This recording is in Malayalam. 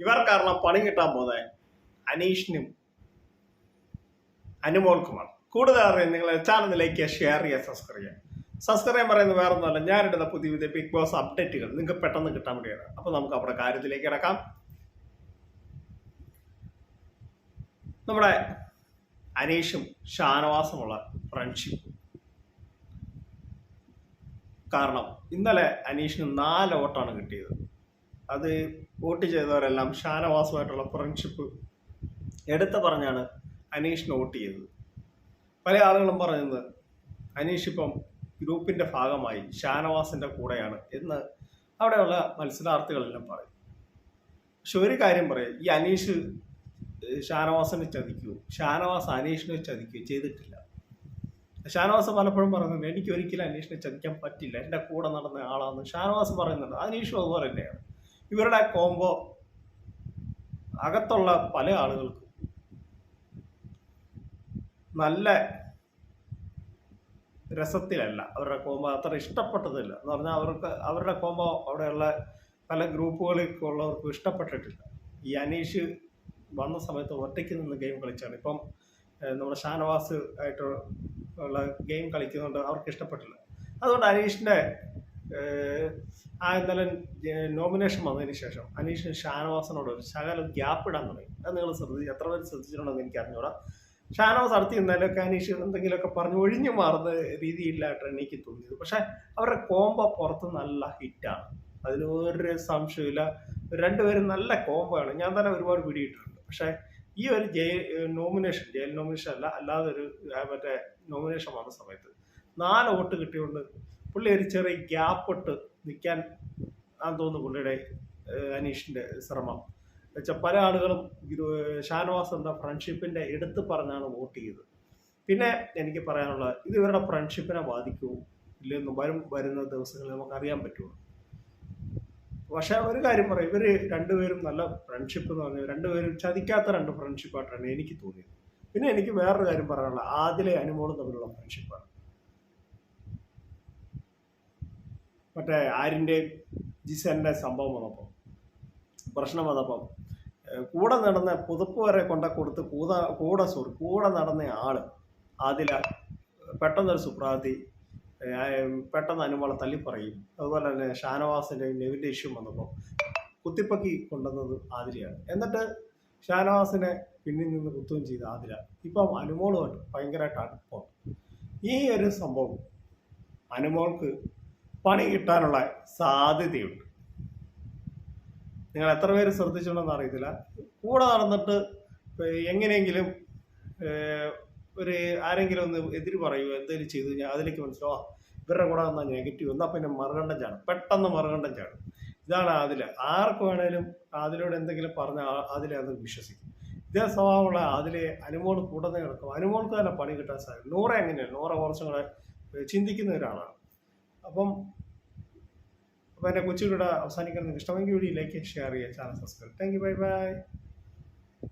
ഇവർ കാരണം പണി കിട്ടാൻ പോകുന്നത് അനീഷിനും അനുമോൾക്കുമാണ്. കൂടുതൽ അറിയാൻ നിങ്ങൾ ചാനലിലേക്ക് ഷെയർ ചെയ്യുക സബ്സ്ക്രൈബ് ചെയ്യുക. സബ്സ്ക്രൈബ് ചെയ്യാൻ പറയുന്നത് വേറെ ഒന്നുമല്ല ഞാനിടുന്ന പുതിയ പുതിയ ബിഗ് ബോസ് അപ്ഡേറ്റുകൾ നിങ്ങൾക്ക് പെട്ടെന്ന് കിട്ടാൻ വേണ്ടിയാണ്. അപ്പോൾ നമുക്ക് അവിടെ കാര്യത്തിലേക്ക് കിടക്കാം. നമ്മുടെ അനീഷും ഷാനവാസുമുള്ള ഫ്രണ്ട്ഷിപ്പ് കാരണം ഇന്നലെ അനീഷിന് നാല് വോട്ടാണ് കിട്ടിയത്. അത് വോട്ട് ചെയ്തവരെല്ലാം ഷാനവാസുമായിട്ടുള്ള ഫ്രണ്ട്ഷിപ്പ് എടുത്ത് പറഞ്ഞാണ് അനീഷിന് വോട്ട് ചെയ്തത്. പല ആളുകളും പറയുന്നത് അനീഷ് ഇപ്പം ഗ്രൂപ്പിന്റെ ഭാഗമായി ഷാനവാസിന്റെ കൂടെയാണ് എന്ന് അവിടെയുള്ള മത്സരാർത്ഥികളെല്ലാം പറയും. പക്ഷെ ഒരു കാര്യം പറയാം ഈ അനീഷ് ഷാനവാസിനെ ചതിക്കുകയോ ഷാനവാസ് അനീഷിനെ ചതിക്കുകയോ ചെയ്തിട്ടില്ല. ഷാനവാസ് പലപ്പോഴും പറയുന്നുണ്ട് എനിക്ക് ഒരിക്കലും അനീഷിനെ ചതിക്കാൻ പറ്റില്ല. എന്റെ കൂടെ നടന്ന ആളാണെന്ന്. ഷാനവാസ് പറയുന്നുണ്ട് അനീഷും അതുപോലെ തന്നെയാണ്. ഇവരുടെ കോംബോ അകത്തുള്ള പല ആളുകൾക്കും നല്ല രസത്തിലല്ല. അവരുടെ കോംബോ അത്ര ഇഷ്ടപ്പെട്ടതില്ല. എന്ന് പറഞ്ഞാൽ അവർക്ക് അവരുടെ കോംബോ അവിടെയുള്ള പല ഗ്രൂപ്പുകളിൽ ഉള്ളവർക്കും ഇഷ്ടപ്പെട്ടിട്ടില്ല. ഈ അനീഷ് വന്ന സമയത്ത് ഒറ്റയ്ക്ക് നിന്ന് ഗെയിം കളിച്ചാണ്. ഇപ്പം നമ്മുടെ ഷാനവാസ് ആയിട്ടുള്ള ഗെയിം കളിക്കുന്നുണ്ട്. അവർക്ക് ഇഷ്ടപ്പെട്ടില്ല. അതുകൊണ്ട് അനീഷിന്റെ ആ എന്തായാലും നോമിനേഷൻ വന്നതിന് ശേഷം അനീഷ് ഷാനവാസിനോട് ഒരു ശകലം ഗ്യാപ്പ് ഇടാൻ തുടങ്ങി. അത് നിങ്ങൾ ശ്രദ്ധിച്ചു എത്ര പേര് ശ്രദ്ധിച്ചിട്ടുണ്ടെന്ന് എനിക്ക് അറിഞ്ഞൂടാ ഷാനവാസ് അടുത്ത് നിന്നാലൊക്കെ അനീഷ് എന്തെങ്കിലുമൊക്കെ പറഞ്ഞ് ഒഴിഞ്ഞു മാറുന്ന രീതിയിലായിട്ടാണ് എനിക്ക് തോന്നിയത്. പക്ഷെ അവരുടെ കോംബോ പുറത്ത് നല്ല ഹിറ്റാണ് അതിന് ഒരു സംശയമില്ല രണ്ടുപേരും നല്ല കോംബോ ഞാൻ തന്നെ ഒരുപാട് പിടിയിട്ടുണ്ട് പക്ഷേ ഈ ഒരു ജയിൽ നോമിനേഷൻ ജയിൽ നോമിനേഷൻ അല്ല അല്ലാതെ ഒരു മറ്റേ നോമിനേഷൻ വന്ന സമയത്ത് നാല് വോട്ട് കിട്ടിയോണ്ട് പുള്ളി ഒരു ചെറിയ ഗ്യാപ്പിട്ട് നിൽക്കാൻ ആണെന്ന് തോന്നുന്നു പുള്ളിയുടെ അനീഷിന്റെ ശ്രമം. വെച്ചാൽ പല ആളുകളും ഷാനവാസ് എന്ന ഫ്രണ്ട്ഷിപ്പിന്റെ എടുത്ത് പറഞ്ഞാണ് വോട്ട് ചെയ്തത്. പിന്നെ എനിക്ക് പറയാനുള്ളത് ഇത് ഇവരുടെ ഫ്രണ്ട്ഷിപ്പിനെ ബാധിക്കുമോ ഇല്ലെന്ന് വരും വരുന്ന ദിവസങ്ങളിൽ നമുക്ക് അറിയാൻ പറ്റുമോ പക്ഷെ ഒരു കാര്യം പറയാം ഇവർ രണ്ടുപേരും നല്ല ഫ്രണ്ട്ഷിപ്പ് എന്ന് പറഞ്ഞാൽ രണ്ടുപേരും ചതിക്കാത്ത രണ്ട് ഫ്രണ്ട്ഷിപ്പായിട്ടാണ് എനിക്ക് തോന്നിയത്. പിന്നെ എനിക്ക് വേറൊരു കാര്യം പറയാനുള്ളത് ആദിലെ അനുമോളും തമ്മിലുള്ള ഫ്രണ്ട്ഷിപ്പാണ്. മറ്റേ ആരിന്റെയും ജിസന്റെ സംഭവം വന്നപ്പോൾ പ്രശ്നം വന്നപ്പം കൂടെ നടന്ന പുതുപ്പ് വരെ കൊണ്ട കൊടുത്ത് കൂത കൂടെ സോറി കൂടെ നടന്ന ആൾ ആദില പെട്ടെന്നൊരു സുപ്രാതി പെട്ടെന്ന് അനുമോളെ തള്ളിപ്പറയും അതുപോലെ തന്നെ ഷാനവാസിന്റെ നെവിന്റെ ഇഷ്യൂ വന്നപ്പോൾ കുത്തിപ്പക്കി കൊണ്ടുവന്നത് ആതിരയാണ്. എന്നിട്ട് ഷാനവാസിനെ പിന്നിൽ നിന്ന് കുത്തുകയും ചെയ്ത ആതിര. ഇപ്പം അനുമോളുമായിട്ട് ഭയങ്കരമായിട്ട് അടുപ്പം. ഈ ഒരു സംഭവം അനുമോൾക്ക് പണി കിട്ടാനുള്ള സാധ്യതയുണ്ട്. നിങ്ങൾ എത്ര പേര് ശ്രദ്ധിച്ചിട്ടുണ്ടെന്ന് അറിയത്തില്ല. കൂടെ നടന്നിട്ട് എങ്ങനെയെങ്കിലും ഒരു ആരെങ്കിലും ഒന്ന് എതിര് പറയുമോ എന്തെങ്കിലും ചെയ്തു കഴിഞ്ഞാൽ അതിലേക്ക് മനസ്സിലാവും "ആ, ഇവരുടെ കൂടെ വന്നാൽ നെഗറ്റീവ് എന്നാൽ പിന്നെ മറുകണ്ടം ചാടും പെട്ടെന്ന് മറുകണ്ടം ചാടും. ഇതാണ് ആദില ആർക്ക് വേണേലും അതിലൂടെ എന്തെങ്കിലും പറഞ്ഞാൽ അതിലെ അത് വിശ്വസിക്കും. ഇതേ സ്വഭാവമുള്ള അതിലെ അനുമോൾ കൂടുന്ന കിടക്കും. അനുമോൾക്ക് തന്നെ പണി കിട്ടാൻ സാധിക്കും നൂറ എങ്ങനെയാണ് നൂറ കുറച്ചും കൂടെ ചിന്തിക്കുന്ന ഒരാളാണ്. അപ്പം അപ്പോൾ എന്റെ കൊച്ചുകൂടെ അവസാനിക്കാൻ നിങ്ങൾക്ക് ഇഷ്ടമെങ്കിൽ വീഡിയോ ലൈക്ക് ഷെയർ ചെയ്യുക channel subscribe thank you bye bye